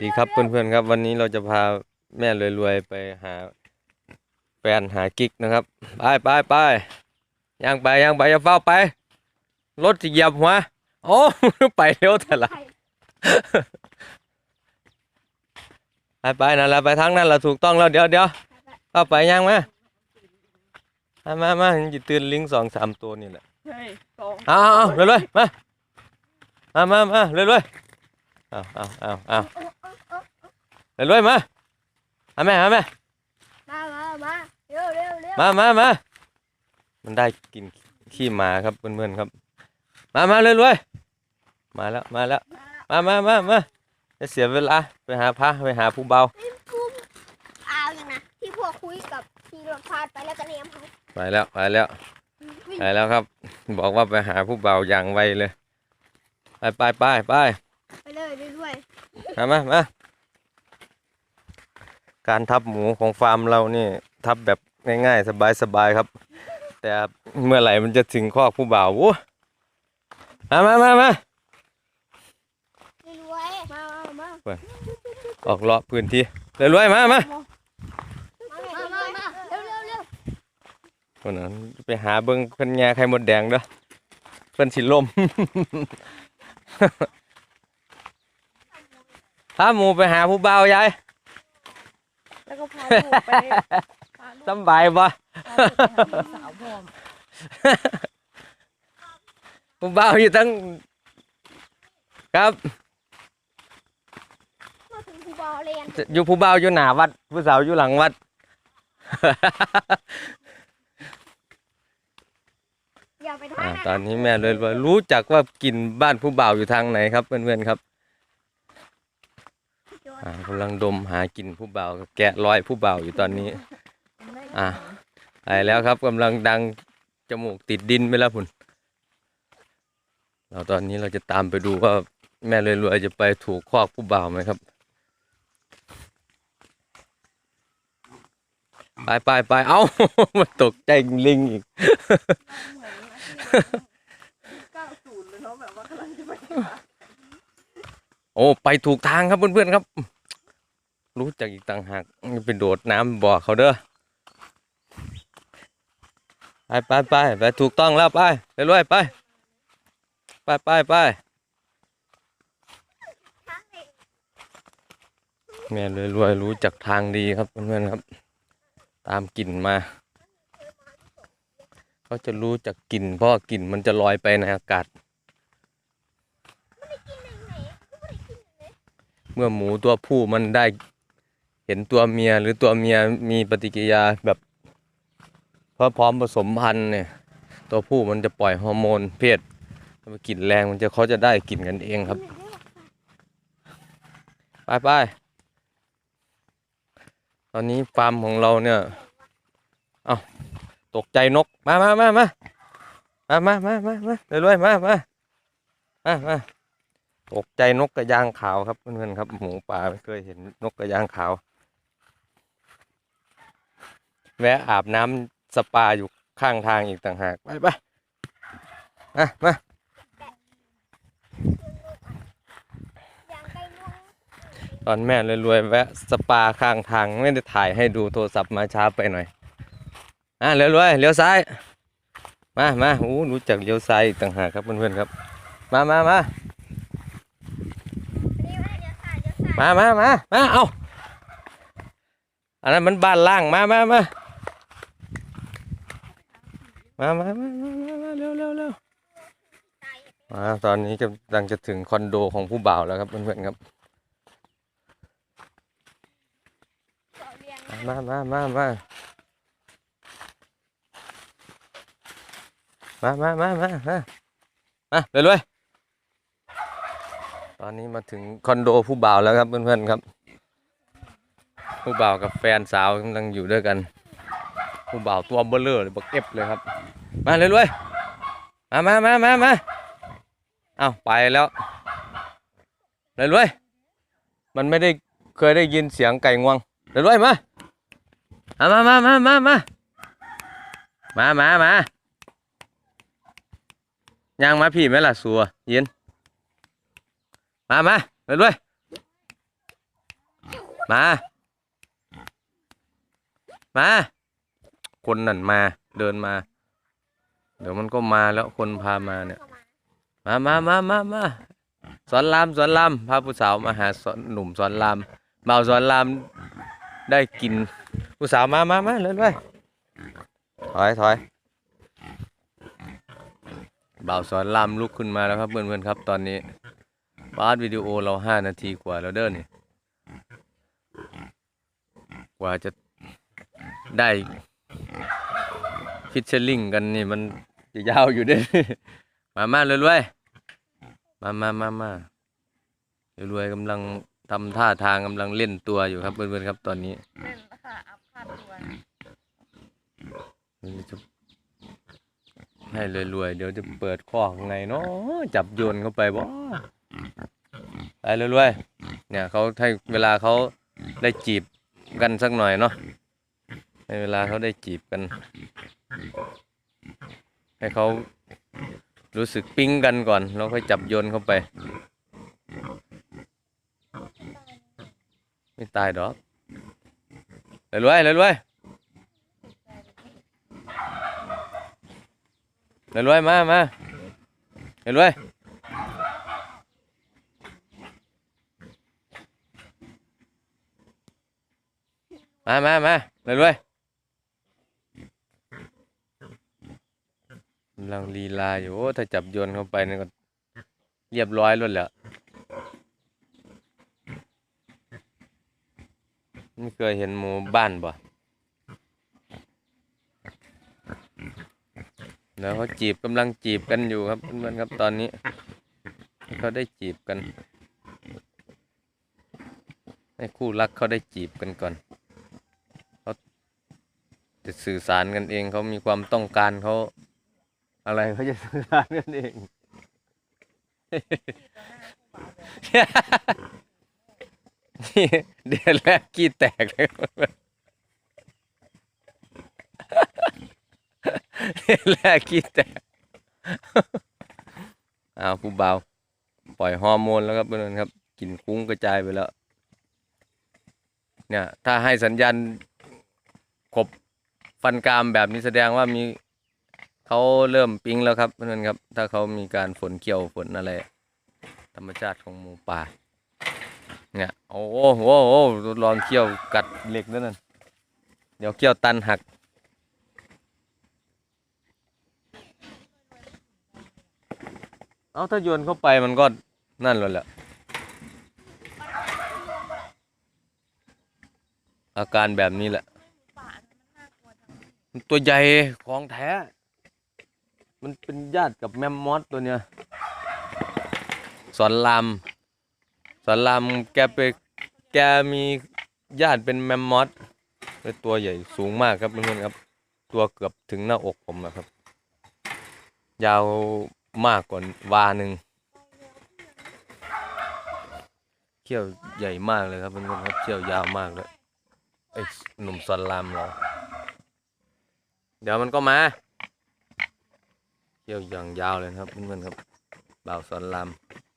ดีครับเพื่อนๆครับ วันนี้เราจะพาแม่รวยๆไปหาแฟนหากิ๊กนะครับ ไปไปไปย่างไปย่างไปอย่าเฝ้าไปรถจะเหยียบหัวโอ้ไปเร็วแต่ละไปไปนั่นแหละไปทางนั้นแหละถูกต้องแล้วเดี๋ยวเดี๋ยวเข้าไปย่างมามามามาจะตื่นลิงสองสามตัวนี่แหละเฮ้ยสองเอาเอาเอาเรื่อยๆมามามามาเรื่อยๆเอาเอาเอาเอา เรื่อยๆมาเอาแม่เอาแม่มามามาเร็วเร็วเร็วมามามามันได้กินขี้หมาครับเพื่อนๆครับ มามาเรื่อยๆมาแล้วมาแล้วมามามามาจะเสียเวลาไปหาพระไปหาผู้เบาเอาอย่างนะที่พวกคุยกับที่รถพาดไปแล้วก็เนียมเขาไปแล้วไปแล้วไปแล้วครับ บอกว่าไปหาผู้เบาอย่างไวเลย ไปไปไปไปไปเลยเรื่อยมามามา การทับหมูของฟาร์มเรานี่ทับแบบง่ายๆ สบายๆครับ แต่เมื่อไหร่มันจะถึงคอกผู้บ่าวโอ้มามามามาๆเรื่อยๆมามามาออกเลาะพื้นที่เรื่อยๆมามามามามาเร็วเร็วเร็วคนนั้นไปหาเบิ้งเพิ่นแง่ไข่มดแดงเด้อเพิ่นสิลมถ้าหมูไปหาผู้บ่าวยายแล้วก็พาลูกไปพาลูกสำบายบ่พาลูกไปหาพี่สาวพร้อมผู้บ่าวอยู่ทั้ง ครับ มาถึงภูบอเรียนอยู่ผู้บ่าวอยู่หน้าวัด ผู้สาวอยู่หลังวัด อย่าไปอ่าทางตอนนี้แม่เลยว่ารู้จักว่ากินบ้านผู้บ่าวอยู่ทางไหนครับเพื่อนๆครับอ่า กำลังดมหากินผู้บ่าวแกะรอยผู้บ่าวอยู่ตอนนี้ อ่าไปแล้วครับกำลังดังจมูกติดดินไปแล้วพุ่นเราตอนนี้เราจะตามไปดูว่าแม่เลยรวยๆจะไปถูกคอกผู้บ่าวไหมครับไปไปไปเอ้ามาตกใจลิงอีกเก้าศูนย์เลยเนาะแบบว่ากำลังจะไปโอ้ ไปถูกทางครับเพื่อนๆครับ รู้จักอีกต่างหากไปโดดน้ำบ่อเขาเด้อไปไปไปไปถูกต้องแล้วไปรวยๆไปไปไปไปแม่รวยๆรู้จักทางดีครับเพื่อนๆครับ ตามกลิ่นมาเขาจะรู้จักกลิ่นเพราะกลิ่นมันจะลอยไปในอากาศ เมื่อหมูตัวผู้มันได้ เห็นตัวเมียหรือตัวเมียมีปฏิกิริยาแบบพอพร้อมผสมพันธุ์เนี่ย ตัวผู้มันจะปล่อยฮอร์โมนเพศกลิ่นแรงมันจะเขาจะได้กลิ่นกันเองครับ ไปไปตอนนี้ฟาร์มของเราเนี่ยเอาตกใจนก มามามามามามามามามาเรื่อยๆมามามามาตกใจนกกระยางขาวครับเพื่อนๆครับหมูป่าไม่เคยเห็นนกกระยางขาว แวะอาบน้ำสปาอยู่ข้างทางอีกต่างหาก ไปไปมามาตอนแม่รวยๆแวะสปาข้างทางไม่ได้ถ่ายให้ดูโทรศัพท์มาช้าไปหน่อย อะเรวยๆเลี้ยวซ้าย มามาโอ้รู้จักเลี้ยวซ้ายอีกต่างหากครับเพื่อนๆครับ มามามามามามามาเอาอันนั้นมันบ้านล่างมามามา มามามามามามาเร็วเร็วเร็วมาตอนนี้กำลังจะถึงคอนโดของผู้บ่าวแล้วครับเพื่อนๆครับ มามามามามามามามามามาเร็วๆตอนนี้มาถึงคอนโดผู้บ่าวแล้วครับเพื่อนๆครับ ผู้บ่าวกับแฟนสาวกำลังอยู่ด้วยกัน ผู้บ่าวตัวเบลเลอร์เลยบักเอฟเลยครับ มาเรื่อยๆมามามามามาเอาไปแล้วเรื่อยๆมันไม่ได้เคยได้ยินเสียงไก่งวงเรื่อยๆมามามามามามามามามาย่างมาพี่ไหมล่ะสัวเย็น มามาเรื่อยๆมา มา คนนั่นมาเดินมา เดี๋ยวมันก็มาแล้วคนพามาเนี่ย มามามามามาสอนรามสอนรามพาผู้สาวมาหาสอนหนุ่มสอนรามเบาสอนรามได้กินผู้สาวมามามาเลยเลยถอยถอยเบาสอนรามลุกขึ้นมาแล้วครับเพื่อนๆครับตอนนี้บาสวิดีโอเราห้านาทีกว่าแล้วเด้อนี่กว่าจะได้ ฟิชเชอร์ลิงกันนี่มันจะยาวอยู่ด้อมามาเลยรวยๆมามามามาเรวยๆกำลังทำท่าทางกำลังเล่นตัวอยู่ครับเพื่อนๆครับตอนนี้เล่นค่ะอัพค่าตัวให้รวยๆเดี๋ยวจะเปิดข้อข้างเนาะจับโยนเข้าไปบ่ไปรวยๆเนี่ยเขาให้เวลาเขาได้จีบกันสักหน่อยเนาะ ให้เวลาเขาได้จีบกัน ให้เขารู้สึกปิ๊งกันก่อน แล้วค่อยจับโยนเข้าไป ไม่ตายดอกรวยๆรวยๆรวยมามาเลยรวยมามามาเลยรวยๆกำลังลีลาอยู่โอ้ถ้าจับโยนเข้าไปนี่ก็เรียบร้อยแล้วแหละไม่เคยเห็นหมูบ้านบ่แล้วเขาจีบกำลังจีบกันอยู่ครับเพื่อนๆครับตอนนี้เขาได้จีบกัน ให้คู่รักเขาได้จีบกันก่อนเขาจะสื่อสารกันเองเขามีความต้องการเขา อะไรเขาจะสื่อสารกันเอง นี่เดือนแรกขี้แตกเลยเดือนแรกขี้แตกอ้าวผู้เบาปล่อยฮอร์โมนแล้วครับเพื่อนครับกลิ่นคุ้งกระจายไปแล้ว เนี่ย ถ้าให้สัญญาณขบฟันกรามแบบนี้แสดงว่ามี เขาเริ่มปิ๊งแล้วครับเพื่อนๆครับ ถ้าเขามีการฝนเกี่ยวฝนอะไรธรรมชาติของหมูป่า เนี่ยโอ้โหโอ้โหลองเคี่ยวกัดเหล็กนั่นน่ะเดี๋ยวเคี่ยวตันหักเอาถ้าโยนเข้าไปมันก็นั่นเลยแหละอาการแบบนี้แหละ ตัวใหญ่ของแท้ มันเป็นญาติกับแมมมอสตัวเนี้ยสอนรามสอนรามแกไปแกมีญาติเป็นแมมมอสเป็นตัวใหญ่สูงมากครับเพื่อนๆครับ ตัวเกือบถึงหน้าอกผมนะครับ ยาวมากกว่าวาหนึ่งเขี้ยวใหญ่มากเลยครับเพื่อนๆครับเขี้ยวยาวมากเลยไอ้หนุ่มสอนรามเราเดี๋ยวมันก็มา เที่ยวอย่างยาวเลยนะครับเพื่อนๆครับบ่าวสอนลำ